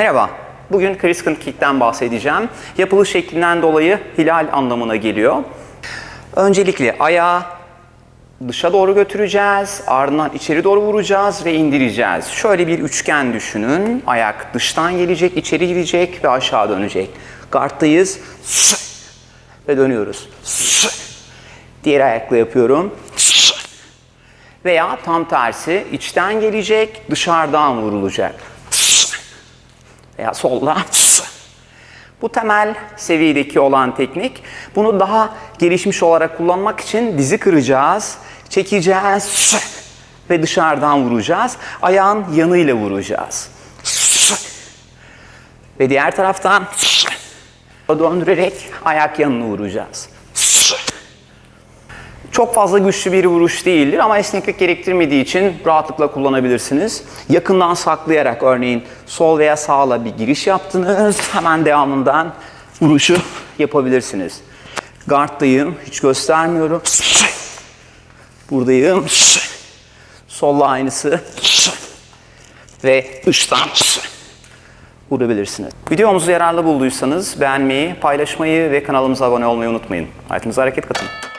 Merhaba. Bugün Crescent Kick'ten bahsedeceğim. Yapılış şeklinden dolayı hilal anlamına geliyor. Öncelikle ayağı dışa doğru götüreceğiz. Ardından içeri doğru vuracağız ve indireceğiz. Şöyle bir üçgen düşünün. Ayak dıştan gelecek, içeri gidecek ve aşağı dönecek. Guard'dayız. Ve dönüyoruz. Diğer ayakla yapıyorum. Veya tam tersi içten gelecek, dışarıdan vurulacak. Veya solda. Bu temel seviyedeki olan teknik. Bunu daha gelişmiş olarak kullanmak için dizi kıracağız, çekeceğiz ve dışarıdan vuracağız. Ayağın yanıyla vuracağız. Ve diğer taraftan döndürerek ayak yanını vuracağız. Çok fazla güçlü bir vuruş değildir ama esneklik gerektirmediği için rahatlıkla kullanabilirsiniz. Yakından saklayarak örneğin sol veya sağla bir giriş yaptınız. Hemen devamından vuruşu yapabilirsiniz. Guard'dayım. Hiç göstermiyorum. Buradayım. Solla aynısı. Ve dıştan vurabilirsiniz. Videomuzu yararlı bulduysanız beğenmeyi, paylaşmayı ve kanalımıza abone olmayı unutmayın. Hayatınıza hareket katın.